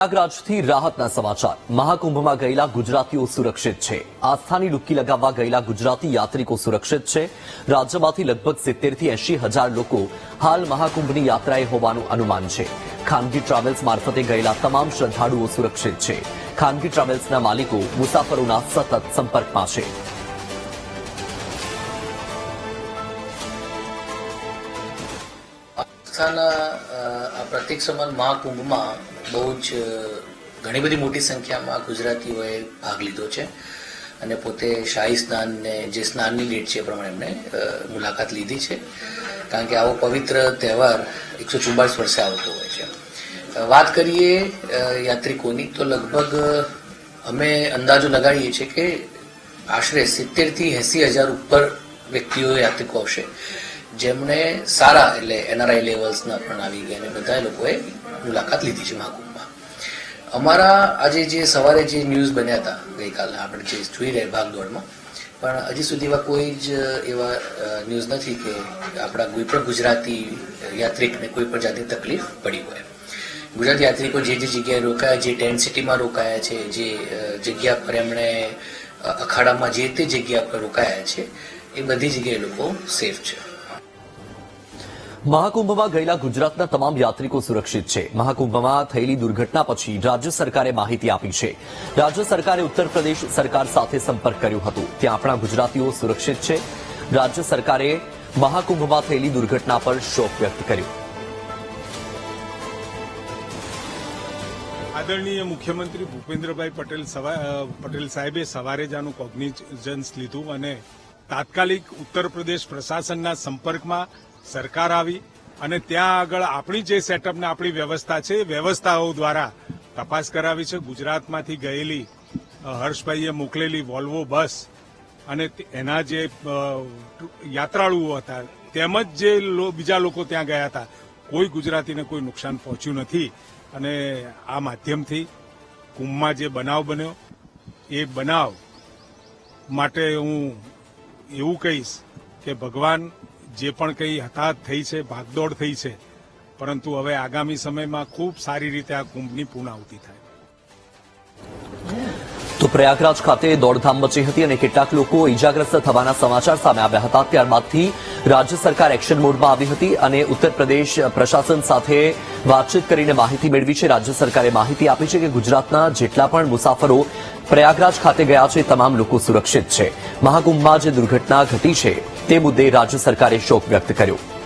પ્રયાગરાજથી રાહતના સમાચાર. મહાકુંભમાં ગયેલા ગુજરાતીઓ સુરક્ષિત છે. આસ્થાની ડુબકી લગાવવા ગયેલા ગુજરાતી યાત્રિકો સુરક્ષિત છે. રાજ્યમાંથી લગભગ સિત્તેરથી એંશી હજાર લોકો હાલ મહાકુંભની યાત્રાએ હોવાનું અનુમાન છે. ખાનગી ટ્રાવેલ્સ મારફતે ગયેલા તમામ શ્રદ્ધાળુઓ સુરક્ષિત છે. ખાનગી ટ્રાવેલ્સના માલિકો મુસાફરોના સતત સંપર્કમાં છે. આ પ્રતિક સમાન મહાકુંભમાં બહુ જ ઘણી બધી મોટી સંખ્યામાં ગુજરાતીઓએ ભાગ લીધો છે. અને પોતે શાહી સ્નાન ને, જે સ્નાનની ડેટ છે એ પ્રમાણે એમણે મુલાકાત લીધી છે. કારણ કે આવો પવિત્ર તહેવાર એકસો ચુમ્બાળીસ વર્ષે આવતો હોય છે. વાત કરીએ યાત્રિકોની, તો લગભગ અમે અંદાજો લગાડીએ છીએ કે આશરે સિત્તેરથી એંસી હજાર ઉપર વ્યક્તિઓ યાત્રિકો આવશે. જેમણે સારા એટલે એનઆરઆઈ લેવલ્સના પણ આવી ગયા અને બધા લોકોએ મુલાકાત લીધી છે મહાકુંભમાં. અમારા આજે જે સવારે જે ન્યૂઝ બન્યા હતા, ગઈકાલે આપણે જે જોઈ રહ્યા ભાગદોડમાં, પણ હજી સુધી એવા કોઈ જ એવા ન્યૂઝ નથી કે આપણા કોઈ પણ ગુજરાતી યાત્રિકને કોઈ પણ જાતની તકલીફ પડી હોય. ગુજરાતી યાત્રિકો જે જે જગ્યાએ રોકાયા, જે ટેન્ટ સિટીમાં રોકાયા છે, જે જગ્યા પર એમણે અખાડામાં જે તે જગ્યા પર રોકાયા છે, એ બધી જગ્યાએ લોકો સેફ છે. મહાકુંભમાં ગયેલા ગુજરાતના તમામ યાત્રિકો સુરક્ષિત છે. મહાકુંભમાં થયેલી દુર્ઘટના પછી રાજ્ય સરકારે માહિતી આપી છે. રાજ્ય સરકારે ઉત્તર પ્રદેશ સરકાર સાથે સંપર્ક કર્યો હતો. ત્યાં આપણા ગુજરાતીઓ સુરક્ષિત છે. રાજ્ય સરકારે મહાકુંભમાં થયેલી દુર્ઘટના પર શોક વ્યક્ત કર્યો. આદરણીય મુખ્યમંત્રી ભૂપેન્દ્રભાઈ પટેલ પટેલ સાહેબે સવારે જ આનું કોગ્નિઝન્સ લીધું અને તાત્કાલિક ઉત્તર પ્રદેશ પ્રશાસનના સંપર્કમાં સરકાર આવી અને ત્યાં આગળ આપણી જે સેટઅપને આપણી વ્યવસ્થા છે વ્યવસ્થાઓ દ્વારા તપાસ કરાવી છે. ગુજરાતમાંથી ગયેલી હર્ષભાઈએ મોકલેલી વોલ્વો બસ અને એના જે યાત્રાળુઓ હતા, તેમજ જે બીજા લોકો ત્યાં ગયા હતા, કોઈ ગુજરાતીને કોઈ નુકસાન પહોંચ્યું નથી. અને આ માધ્યમથી કુંભમાં જે બનાવ બન્યો, એ બનાવ માટે હું એવું કહીશ કે ભગવાન જે પણ કંઈ હતાહત થઈ છે, ભાગદોડ થઈ છે, પરંતુ હવે આગામી સમયમાં ખૂબ સારી રીતે આ કુંભની પૂર્ણાહુતિ થાય. પ્રયાગરાજ ખાતે દોડધામ મચી હતી અને કેટલાક લોકો ઇજાગ્રસ્ત થવાના સમાચાર સામે આવ્યા હતા. ત્યારબાદથી રાજ્ય સરકાર એક્શન મોડમાં આવી હતી અને ઉત્તર પ્રદેશ પ્રશાસન સાથે વાતચીત કરીને માહિતી મેળવી છે. રાજ્ય સરકારે માહિતી આપી છે કે ગુજરાતના જેટલા પણ મુસાફરો પ્રયાગરાજ ખાતે ગયા છે, તમામ લોકો સુરક્ષિત છે. મહાકુંભમાં જે દુર્ઘટના ઘટી છે, તે મુદ્દે રાજ્ય સરકારે શોક વ્યક્ત કર્યો.